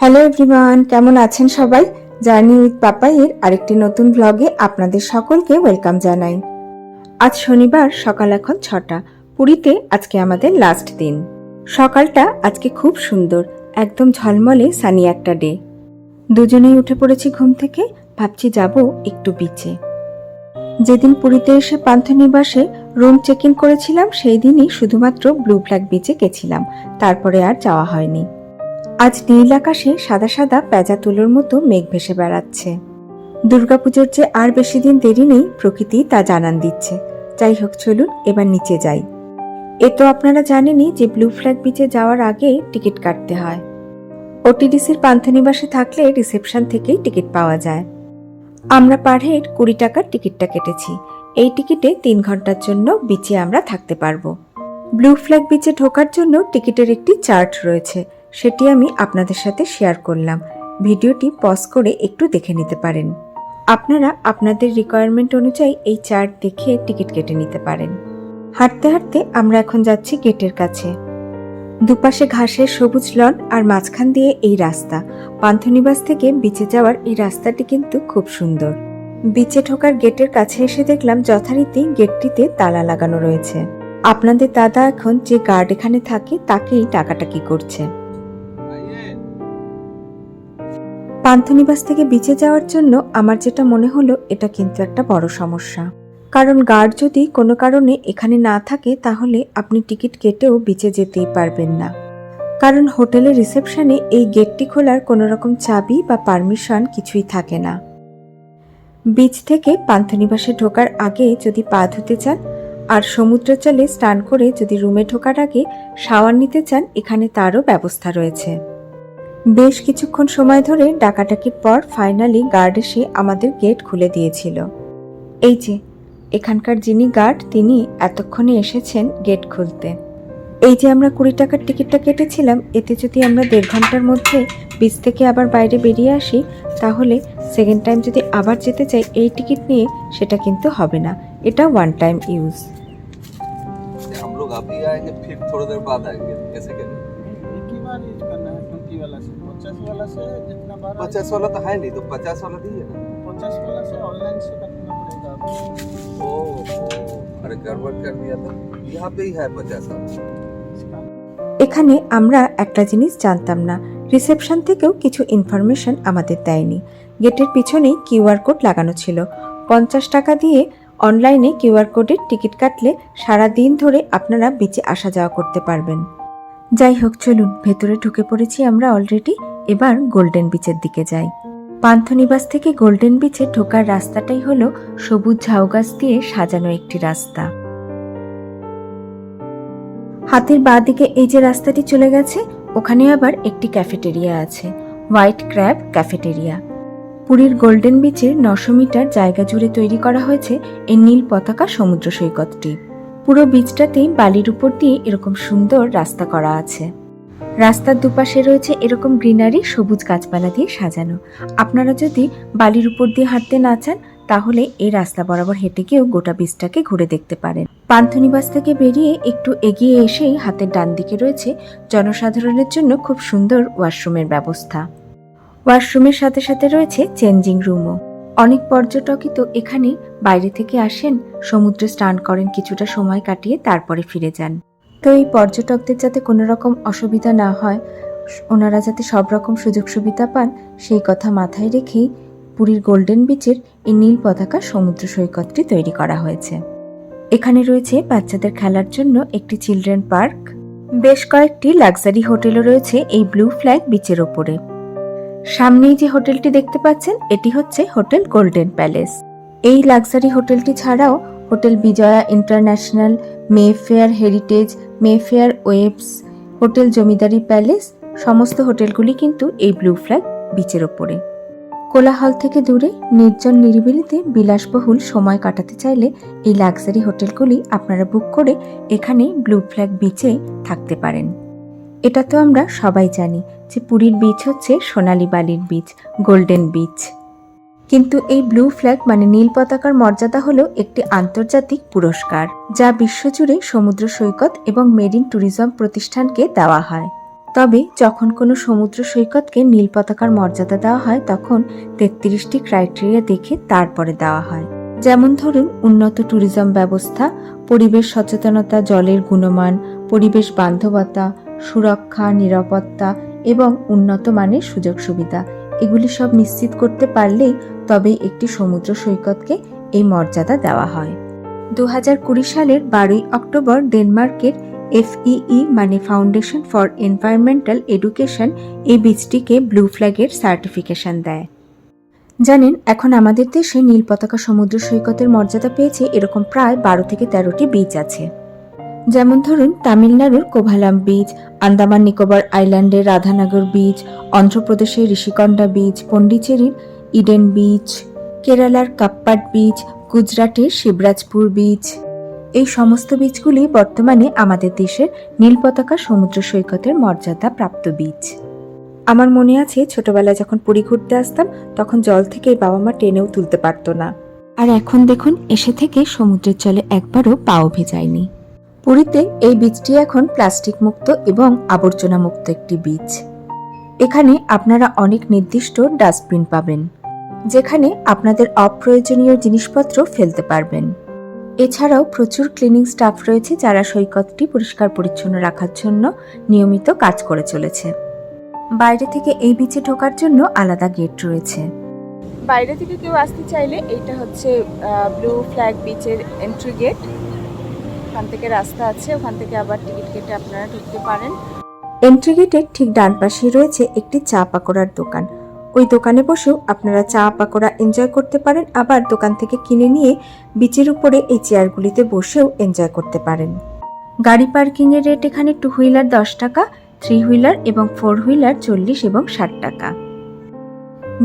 Hello everyone, কেমন আছেন সবাই? জার্নি উইথ পাপাইয়ের আরেকটি নতুন ব্লগে আপনাদের সকলকে ওয়েলকাম জানাই। আজ শনিবার, সকাল এখন ছটা। পুরীতে আজকে আমাদের লাস্ট দিন। সকালটা আজকে খুব সুন্দর, একদম ঝলমলে সানি একটা ডে দুজনেই উঠে পড়েছি ঘুম থেকে, ভাবছি যাব একটু বিচে যেদিন পুরীতে এসে পান্থনিবাসে রুম চেক ইন করেছিলাম, সেই দিনই শুধুমাত্র ব্লু ফ্ল্যাগ বিচে গেছিলাম। তারপরে আর যাওয়া হয়নি। আজ নীল আকাশে সাদা সাদা পেঁজা তুলোর মতো মেঘ ভেসে বেড়াচ্ছে। দুর্গাপুজোর যে আর বেশি দিন দেরি নেই, প্রকৃতি তা জানান দিচ্ছে। যাই হোক, চলুন এবার নিচে যাই। এ তো আপনারা জানেনই যে ব্লু ফ্ল্যাগ বিচে যাওয়ার আগে টিকিট কাটতে হয়। ওটিডিসির পান্থনিবাসে থাকলে রিসেপশন থেকেই টিকিট পাওয়া যায়। আমরা পার হেড কুড়ি টাকার টিকিটটা কেটেছি। এই টিকিটে তিন ঘণ্টার জন্য বিচে আমরা থাকতে পারব। ব্লু ফ্ল্যাগ বিচে ঢোকার জন্য টিকিটের একটি চার্ট রয়েছে। সেটি আমি আপনাদের সাথে শেয়ার করলাম। ভিডিওটি পজ করে একটু দেখে নিতে পারেন। আপনারা আপনাদের রিকোয়ারমেন্ট অনুযায়ী এই চার্ট দেখে টিকিট কেটে নিতে পারেন। হাঁটতে হাঁটতে আমরা এখন যাচ্ছি গেটের কাছে। দুপাশে ঘাসের সবুজ লন আর মাঝখান দিয়ে এই রাস্তা। পান্থনিবাস থেকে বিচে যাওয়ার এই রাস্তাটি কিন্তু খুব সুন্দর। বিচে ঢোকার গেটের কাছে এসে দেখলাম যথারীতি গেটটিতে তালা লাগানো রয়েছে। আপনাদের দাদা এখন যে গার্ড এখানে থাকে, তাকেই টাকাটাকি করছে। পান্থনিবাস থেকে বিচে যাওয়ার জন্য আমার যেটা মনে হলো, এটা কিন্তু একটা বড় সমস্যা। কারণ গার্ড যদি কোনো কারণে এখানে না থাকে, তাহলে আপনি টিকিট কেটেও বিচে যেতেই পারবেন না। কারণ হোটেলের রিসেপশনে এই গেটটি খোলার কোনো রকম চাবি বা পারমিশন কিছুই থাকে না। বিচ থেকে পান্থনিবাসে ঢোকার আগে যদি পা ধুতে চান, আর সমুদ্র জলে স্নান করে যদি রুমে ঢোকার আগে শাওয়ার নিতে চান, এখানে তারও ব্যবস্থা রয়েছে। বেশ কিছুক্ষণ সময় ধরে ডাকাডাকির পর ফাইনালি গার্ড এসে আমাদের গেট খুলে দিয়েছিল। এই যে, এখানকার যিনি গার্ড তিনি এতক্ষণে এসেছেন গেট খুলতে। এই যে আমরা কুড়ি টাকার টিকিটটা কেটেছিলাম, এতে যদি আমরা দেড় ঘণ্টার মধ্যে বিচ থেকে আবার বাইরে বেরিয়ে আসি, তাহলে সেকেন্ড টাইম যদি আবার যেতে চাই, এই টিকিট নিয়ে সেটা কিন্তু হবে না। এটা ওয়ান টাইম ইউজ पचास वाला से जितना बार पचास वाला तो है नहीं तो पचास वाला दिए ना पचास वाला से ऑनलाइन से करना पड़ेगा आपको। ओ अरे गड़बड़ कर दिया था यहाँ पे ही है पचास वाला इसका এখানে আমরা একটা জিনিস জানতাম না রিসেপশন থেকেও কিছু ইনফরমেশন আমাদের দেয়নি গেটের পিছনেই কিউআর কোড লাগানো ছিল পঞ্চাশ টাকা দিয়ে অনলাইনে কিউআর কোডের টিকিট কাটলে সারা দিন ধরে আপনারা বিচে আসা যাওয়া করতে পারবেন যাই হোক চলুন ভেতরে ঢুকে পড়েছি আমরা অলরেডি এবার গোল্ডেন বিচের দিকে যাই। পান্থনিবাস থেকে গোল্ডেন বিচে ঢোকার রাস্তাটাই হলো সবুজ ঝাউ গাছ দিয়ে সাজানো একটি রাস্তা। হাতের বাঁ দিকে এই যে রাস্তাটি চলে গেছে, ওখানে আবার একটি ক্যাফেটেরিয়া আছে হোয়াইট ক্র্যাব ক্যাফেটেরিয়া পুরীর গোল্ডেন বিচের নশো মিটার জায়গা জুড়ে তৈরি করা হয়েছে এই নীল পতাকা সমুদ্র সৈকতটি। পুরো বিচটাতেই বালির উপর দিয়ে এরকম সুন্দর রাস্তা করা আছে। রাস্তার দুপাশে রয়েছে এরকম গ্রিনারি সবুজ গাছপালা দিয়ে সাজানো। আপনারা যদি বালির উপর দিয়ে হাঁটতে না চান, তাহলে এই রাস্তা বরাবর হেঁটে গিয়েও গোটা বীজটাকে ঘুরে দেখতে পারেন। পান্থনিবাস থেকে বেরিয়ে একটু এগিয়ে এসেই হাতের ডান দিকে রয়েছে জনসাধারণের জন্য খুব সুন্দর ওয়াশরুমের ব্যবস্থা। ওয়াশরুমের সাথে সাথে রয়েছে চেঞ্জিং রুমও। অনেক পর্যটকই তো এখানে বাইরে থেকে আসেন, সমুদ্রে স্নান করেন, কিছুটা সময় কাটিয়ে তারপরে ফিরে যান। তো এই পর্যটকদের যাতে কোনো রকম অসুবিধা না হয়, ওনারা যাতে সব রকম সুযোগ সুবিধা পান, সেই কথা মাথায় রেখেই পুরীর গোল্ডেন বিচের এই নীল পতাকা সমুদ্র সৈকতটি তৈরি করা হয়েছে। এখানে রয়েছে বাচ্চাদের খেলার জন্য একটি চিলড্রেন পার্ক, বেশ কয়েকটি লাক্সারি হোটেলও রয়েছে এই ব্লু ফ্ল্যাগ বিচের ওপরে। সামনেই যে হোটেলটি দেখতে পাচ্ছেন, এটি হচ্ছে হোটেল গোল্ডেন প্যালেস এই লাক্সারি হোটেলটি ছাড়াও hotel Vijaya international Mayfair heritage Mayfair waves hotel Zamindari palace, সমস্ত হোটেলগুলি কিন্তু এই ব্লু ফ্ল্যাগ বিচের ওপরে। কোলাহল থেকে দূরে, নির্জন নিরিবিলিতে বিলাসবহুল সময় কাটাতে চাইলে এই লাক্সারি হোটেলগুলি আপনারা বুক করে এখানে ব্লু ফ্ল্যাগ বিচে থাকতে পারেন। এটা তো আমরা সবাই জানি যে পুরীর বিচ হচ্ছে সোনালী বালির বিচ, গোল্ডেন বিচ। কিন্তু এই ব্লু ফ্ল্যাগ মানে নীল পতাকার মর্যাদা হলো একটি আন্তর্জাতিক পুরস্কার, যা বিশ্বজুড়ে সমুদ্র সৈকত এবং মেরিন ট্যুরিজম প্রতিষ্ঠানকে দেওয়া হয়। তবে যখন কোনো সমুদ্র সৈকতকে নীল পতাকার মর্যাদা দেওয়া হয়, তখন তেত্রিশটি ক্রাইটেরিয়া দেখে তারপরে দেওয়া হয়। যেমন ধরুন, উন্নত ট্যুরিজম ব্যবস্থা, পরিবেশ সচেতনতা, জলের গুণমান, পরিবেশ বান্ধবতা, সুরক্ষা, নিরাপত্তা এবং উন্নত মানের সুযোগ সুবিধা। এগুলি সব নিশ্চিত করতে পারলেই তবেই একটি সমুদ্র সৈকতকে এই মর্যাদা দেওয়া হয়। দু সালের বারোই অক্টোবর ডেনমার্কের এফইই মানে ফাউন্ডেশন ফর এনভায়রনমেন্টাল এডুকেশন এই বীজটিকে ব্লু ফ্ল্যাগের সার্টিফিকেশন দেয়। জানেন, এখন আমাদের দেশে নীল পতাকা সমুদ্র সৈকতের মর্যাদা পেয়েছে এরকম প্রায় বারো থেকে তেরোটি বিচ আছে। যেমন ধরুন, তামিলনাড়ুর কোভালাম বিচ আন্দামান নিকোবর আইল্যান্ডের রাধানগর বিচ অন্ধ্রপ্রদেশের ঋষিকন্ডা বিচ পন্ডিচেরির ইডেন বিচ, কেরালার কাপ্পাট বিচ, গুজরাটের শিবরাজপুর বিচ। এই সমস্ত বীচগুলি বর্তমানে আমাদের দেশের নীলপতাকা সমুদ্র সৈকতের মর্যাদা প্রাপ্ত বীচ। আমার মনে আছে, ছোটবেলায় যখন পুরী ঘুরতে আসতাম, তখন জল থেকে বাবা মা টেনেও তুলতে পারতো না। আর এখন দেখুন, এসে থেকে সমুদ্রের জলে একবারও পাও ভেজায়নি। পুরীতে এই বীজটি এখন প্লাস্টিক মুক্ত এবং আবর্জনা মুক্ত একটি বীজ এখানে আপনারা অনেক নির্দিষ্ট ডাস্টবিন পাবেন। যেখানে আপনাদের অপ্রয়োজনীয় জিনিসপত্র ফেলতে পারবেন। এছাড়াও প্রচুর ক্লিনিং স্টাফ রয়েছে যারা সৈকতটি পরিষ্কার পরিচ্ছন্ন রাখার জন্য নিয়মিত কাজ করে চলেছে। বাইরে থেকে এই বিচে ঢোকার জন্য আলাদা গেট রয়েছে। বাইরে থেকে কেউ আসতে চাইলে এইটা হচ্ছে ব্লু ফ্ল্যাগ বিচের এন্ট্রি গেট ওখান থেকে রাস্তা আছে ওখান থেকে আবার টিকিট কেটে আপনারা ঢুকতে পারেন। এন্ট্রি গেটের ঠিক ডান পাশেই রয়েছে একটি চা পাকোড়ার দোকান। ওই দোকানে বসেও আপনারা চা পাকোড়া এনজয় করতে পারেন, আবার দোকান থেকে কিনে নিয়ে বিচের উপরে এই চেয়ারগুলিতে বসেও এনজয় করতে পারেন। গাড়ি পার্কিংয়ের রেট এখানে টু হুইলার দশ টাকা থ্রি হুইলার এবং ফোর হুইলার চল্লিশ এবং ষাট টাকা।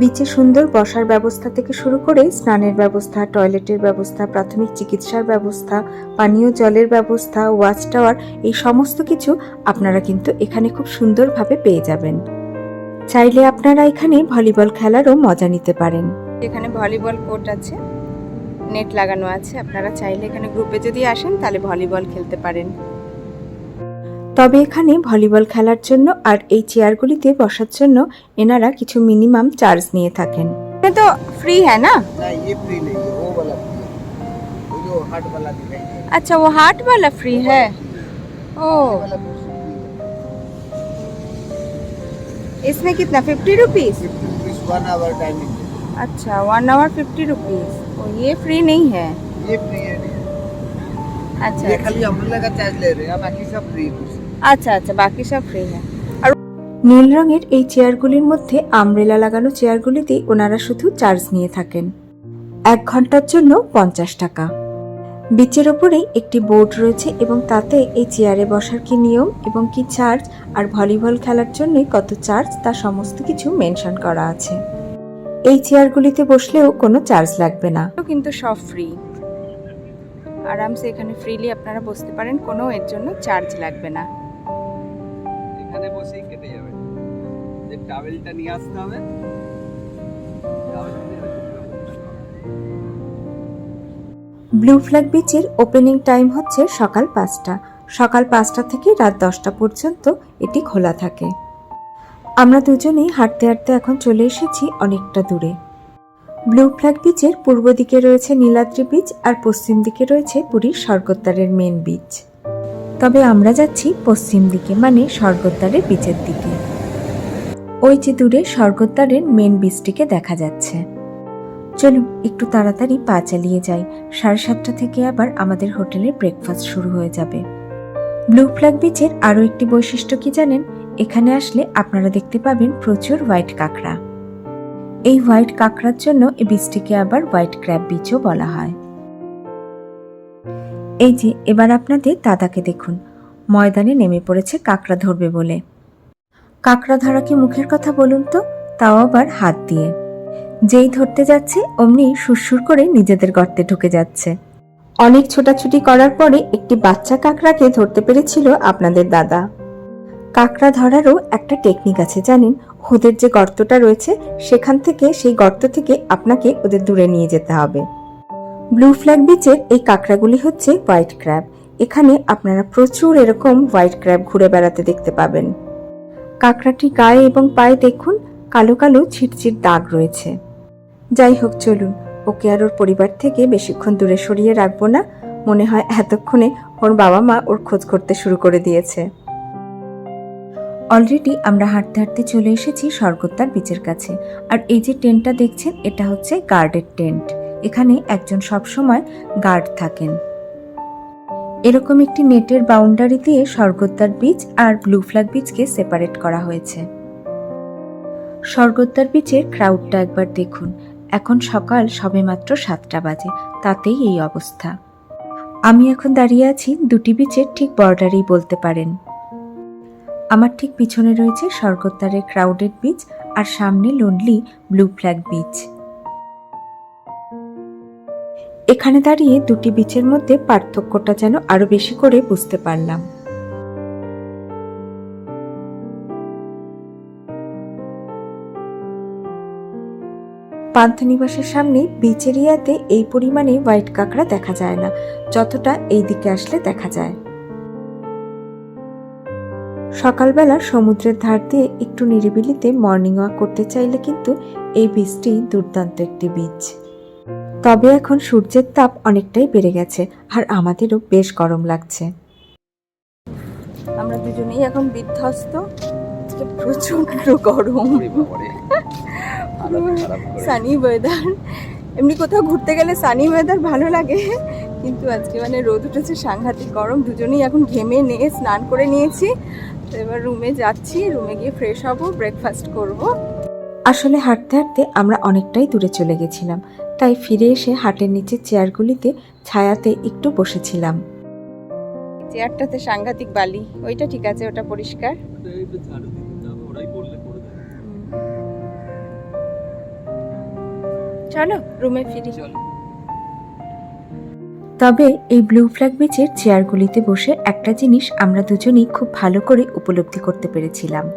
বিচে সুন্দর বসার ব্যবস্থা থেকে শুরু করে স্নানের ব্যবস্থা টয়লেটের ব্যবস্থা, প্রাথমিক চিকিৎসার ব্যবস্থা, পানীয় জলের ব্যবস্থা ওয়াচ টাওয়ার এই সমস্ত কিছু আপনারা কিন্তু এখানে খুব সুন্দরভাবে পেয়ে যাবেন। চাইলে আপনারা এখানে ভলিবল খেলারও মজা নিতে পারেন। এখানে ভলিবল কোর্ট আছে নেট লাগানো আছে আপনারা চাইলে এখানে গ্রুপে যদি আসেন তাহলে ভলিবল খেলতে পারেন। তবে এখানে ভলিবল খেলার জন্য আর এই চেয়ারগুলিতে বসার জন্য এনারা কিছু মিনিমাম চার্জ নিয়ে থাকেন। তো ফ্রি হ্যাঁ না? আচ্ছা ও হাট वाला ফ্রি হ্যাঁ। ও। इसमें कितना fifty rupees rupees one hour timing अच्छा वन आवर फिफ्टी रुपीज ओ ये फ्री नहीं है ये फ्री है नहीं अच्छा ये खाली अम्ब्रेला का चार्ज ले रहे हैं बाकी सब फ्री है अच्छा अच्छा बाकी सब फ्री है নীল রঙের এই চেয়ারগুলির মধ্যে আমব্রেলা লাগানো চেয়ারগুলিতে ওনারা শুধু চার্জ নিয়ে থাকেন এক ঘন্টার জন্য পঞ্চাশ টাকা বিচের ওপরেই একটি বোর্ড রয়েছে এবং তাতে এই চেয়ারে বসার কি নিয়ম এবং কি চার্জ আর ভলিবল খেলার জন্য কত চার্জ তা সমস্ত কিছু মেনশন করা আছে। এই চেয়ারগুলিতে বসলেও কোনো চার্জ লাগবে না। তো কিন্তু সব ফ্রি। আরামসে এখানে ফ্রিলি আপনারা বসতে পারেন কোনো এর জন্য চার্জ লাগবে না। এখানে বসেই কেটে যাবে। যে টাওয়েলটা নিয়ে আসতে হবে। ব্লু ফ্ল্যাগ বিচের ওপেনিং টাইম হচ্ছে সকাল পাঁচটা। সকাল পাঁচটা থেকে রাত দশটা পর্যন্ত এটি খোলা থাকে। আমরা দুজনেই হাঁটতে হাঁটতে এখন চলে এসেছি অনেকটা দূরে। ব্লু ফ্ল্যাগ বিচের পূর্ব দিকে রয়েছে নীলাদ্রি বিচ আর পশ্চিম দিকে রয়েছে পুরীর স্বর্গদ্বারের মেন বিচ। তবে আমরা যাচ্ছি পশ্চিম দিকে মানে স্বর্গদ্বারের বিচের দিকে। ওই যে দূরে স্বর্গদ্বারের মেন বিচটিকে দেখা যাচ্ছে। চলুন, একটু তাড়াতাড়ি পা চালিয়ে যাই। সাড়ে সাতটা থেকে আবার আমাদের হোটেলে ব্রেকফাস্ট শুরু হয়ে যাবে। ব্লু ফ্ল্যাগ বিচের আরও একটি বৈশিষ্ট্য কি জানেন? এখানে আসলে আপনারা দেখতে পাবেন প্রচুর হোয়াইট কাঁকড়া। এই হোয়াইট কাঁকড়ার জন্য এই বীজটিকে আবার হোয়াইট ক্র্যাব বিচও বলা হয়। এই যে, এবার আপনাদের দাদাকে দেখুন। ময়দানে নেমে পড়েছে কাঁকড়া ধরবে বলে। কাঁকড়া ধরা কি মুখের কথা বলুন তো, তাও আবার হাত দিয়ে। যেই ধরতে যাচ্ছে, অমনি সুরসুর করে নিজেদের গর্তে ঢুকে যাচ্ছে। অনেক ছোটাছুটি করার পরে একটি বাচ্চা কাঁকড়াকে ধরতে পেরেছিল আপনাদের দাদা। কাঁকড়া ধরারও একটা টেকনিক আছে, জানেন? ওদের যে গর্তটা রয়েছে, সেখান থেকে, সেই গর্ত থেকে আপনাকে ওদের দূরে নিয়ে যেতে হবে। ব্লু ফ্ল্যাগ বিচের এই কাঁকড়াগুলি হচ্ছে হোয়াইট ক্র্যাব। এখানে আপনারা প্রচুর এরকম হোয়াইট ক্র্যাব ঘুরে বেড়াতে দেখতে পাবেন। কাঁকড়াটি গায়ে এবং পায়ে দেখুন, কালো কালো ছিটছিট দাগ রয়েছে। যাই হোক চলুন। ওকে আর ওর পরিবার থেকে বেশিক্ষণ দূরে সরিয়ে রাখব না। মনে হয় এতক্ষণে ওর বাবা মা ওর খোঁজ করতে শুরু করে দিয়েছে। অলরেডি আমরা হাঁটতে হাঁটতে চলে এসেছি স্বর্গদ্বার বিচের কাছে। আর এই যে টেন্টটা দেখছেন, এটা হচ্ছে গার্ডের টেন্ট এখানে একজন সবসময় গার্ড থাকেন। এরকম একটি নেটের বাউন্ডারি দিয়ে স্বর্গদ্বার বিচ আর ব্লু ফ্ল্যাগ বিচকে সেপারেট করা হয়েছে। স্বর্গদ্বার বিচের ক্রাউডটা একবার দেখুন। এখন সকাল সবেমাত্র সাতটা বাজে, তাতেই এই অবস্থা। আমি এখন দাঁড়িয়ে আছি দুটি বিচের ঠিক বর্ডারেই বলতে পারেন। আমার ঠিক পিছনে রয়েছে স্বর্গদ্বারের ক্রাউডেড বিচ আর সামনে লোনলি ব্লু ফ্ল্যাগ বিচ এখানে দাঁড়িয়ে দুটি বিচের মধ্যে পার্থক্যটা যেন আরও বেশি করে বুঝতে পারলাম। পান্থনিবাসের সামনে বিচ এরিয়াতে এই পরিমাণে হোয়াইট কাঁকড়া দেখা যায় না যতটা এই দিকে আসলে দেখা যায়। সকালবেলা সমুদ্রের ধার দিয়ে একটু নিরিবিলিতে মর্নিং ওয়াক করতে চাইলে কিন্তু এই বীচটি দুর্দান্ত একটি বীচ তবে এখন সূর্যের তাপ অনেকটাই বেড়ে গেছে আর আমাদেরও বেশ গরম লাগছে। আমরা দুজনেই এখন বিধ্বস্ত। প্রচণ্ড গরম। সানি ওয়েদার এমনি কোথাও ঘুরতে গেলে সানি ওয়েদার ভালো লাগে। কিন্তু আজকে মানে রোদ উঠেছে সাংঘাতিক গরম। দুজনেই এখন ঘেমে নিয়ে স্নান করে নিয়েছি। তো এবার রুমে যাচ্ছি রুমে গিয়ে ফ্রেশ হব ব্রেকফাস্ট করব। আসলে হাঁটতে হাঁটতে আমরা অনেকটাই দূরে চলে গেছিলাম। তাই ফিরে এসে হাটের নিচে চেয়ারগুলিতে ছায়াতে একটু বসেছিলাম। চেয়ারটাতে সাংঘাতিক বালি। ওইটা ঠিক আছে ওটা পরিষ্কার। চলো রুমে ফিরি। চলো। তবে এই ব্লু ফ্ল্যাগ বিচের চেয়ারগুলিতে বসে একটা জিনিস আমরা দুজনেই খুব ভালো করে উপলব্ধি করতে পেরেছিলাম।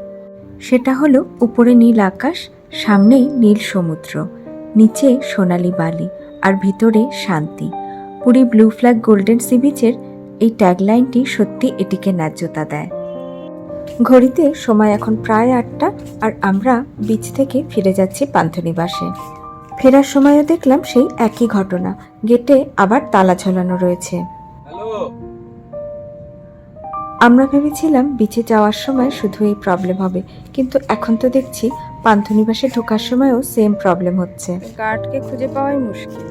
সেটা হলো উপরে নীল আকাশ সামনেই নীল সমুদ্র নিচে সোনালি বালি আর ভিতরে শান্তি। Puri blue flag golden sea বিচের এই ট্যাগলাইনটি সত্যি এটিকে ন্যায্যতা দেয়। ঘড়িতে সময় এখন প্রায় আটটা আর আমরা বিচ থেকে ফিরে যাচ্ছি পান্থনিবাসে। ফেরার সময়ও দেখলাম সেই একই ঘটনা। গেটে আবার তালা ঝোলানো রয়েছে। আমরা ভেবেছিলাম বিচে যাওয়ার সময় শুধু এই প্রবলেম হবে কিন্তু এখন তো দেখছি পান্থনিবাসে ঢোকার সময়ও সেম প্রবলেম হচ্ছে। গার্ডকে খুঁজে পাওয়াই মুশকিল।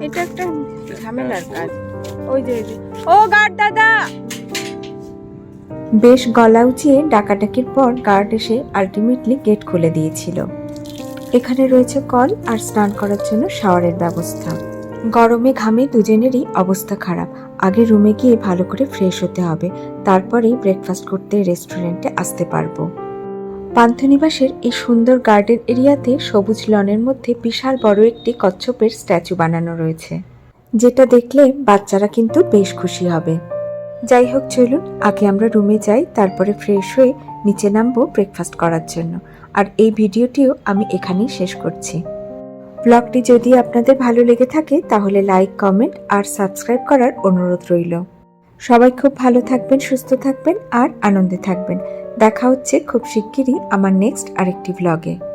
এটা একটা ঝামেলার কাজ। ওই যে ও গার্ড দাদা! বেশ গলা উঁচিয়ে ডাকাডাকির পর গার্ড এসে আলটিমেটলি গেট খুলে দিয়েছিল। এখানে রয়েছে কল আর স্নান করার জন্য শাওয়ারের ব্যবস্থা। গরমে ঘামে দুজনেরই অবস্থা খারাপ। আগে রুমে গিয়ে ভালো করে ফ্রেশ হতে হবে। তারপরেই ব্রেকফাস্ট করতে রেস্টুরেন্টে আসতে পারব। পান্থনিবাসের এই সুন্দর গার্ডেন এরিয়াতে সবুজ লনের মধ্যে বিশাল বড় একটি কচ্ছপের স্ট্যাচু বানানো রয়েছে। যেটা দেখলে বাচ্চারা কিন্তু বেশ খুশি হবে। যাই হোক, চলুন, আগে আমরা রুমে যাই, তারপরে ফ্রেশ হয়ে নিচে নামবো ব্রেকফাস্ট করার জন্য। আর এই ভিডিওটিও আমি এখানেই শেষ করছি। ব্লগটি যদি আপনাদের ভালো লেগে থাকে, তাহলে লাইক, কমেন্ট আর সাবস্ক্রাইব করার অনুরোধ রইল। সবাই খুব ভালো থাকবেন, সুস্থ থাকবেন আর আনন্দে থাকবেন। দেখা হচ্ছে খুব শিগগিরই আমার নেক্সট আরেকটি ব্লগে।